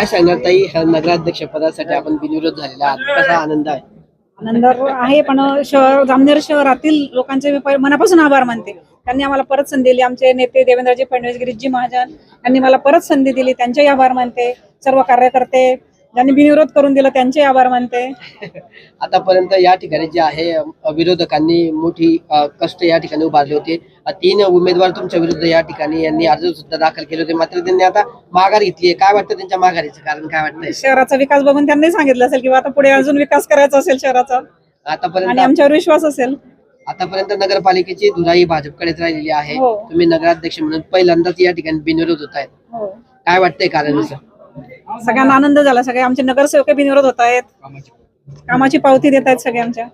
काय सांगणार ताई? ह्या नगराध्यक्ष पदासाठी आपण बिनविरोध झालेला आहात. कसा आनंद आहे? आनंद आहे पण शहर जामनेर शहरातील लोकांचे मी पहि- मनापासून आभार मानते. त्यांनी आम्हाला परत संधी दिली. आमचे नेते देवेंद्रजी फडणवीस गिरीशजी महाजन यांनी मला परत संधी दिली. त्यांचेही आभार मानते. सर्व कार्यकर्ते ज्यांनी बिनविरोध करून दिलं त्यांचे आभार मानते. आतापर्यंत या ठिकाणी जे आहे अ, विरोधकांनी मोठी अ, कष्ट या ठिकाणी उभारले होते. अ, तीन उमेदवार तुमच्या विरुद्ध या ठिकाणी यांनी अर्ज सुद्धा दाखल केले होते. मात्र त्यांनी आता माघार घेतली आहे. काय वाटतं त्यांच्या माघारीचं? कारण काय वाटतंय? शहराचा विकास बघून त्यांनी सांगितलं असेल किंवा आता पुढे अजून विकास करायचा असेल शहराचा. आणि आतापर्यंत आमच्यावर विश्वास असेल. आतापर्यंत नगरपालिकेची धुराई भाजपकडेच राहिलेली आहे. हो. तुम्ही नगराध्यक्ष म्हणून पहिल्यांदाच या ठिकाणी बिनविरोध होत आहेत. हो. काय वाटतंय कारण असं? सगळ्यांना आनंद झाला. सगळे आमचे नगरसेवक बिनविरोध होत आहेत. कामाची पावती देत आहेत सगळे आमच्या.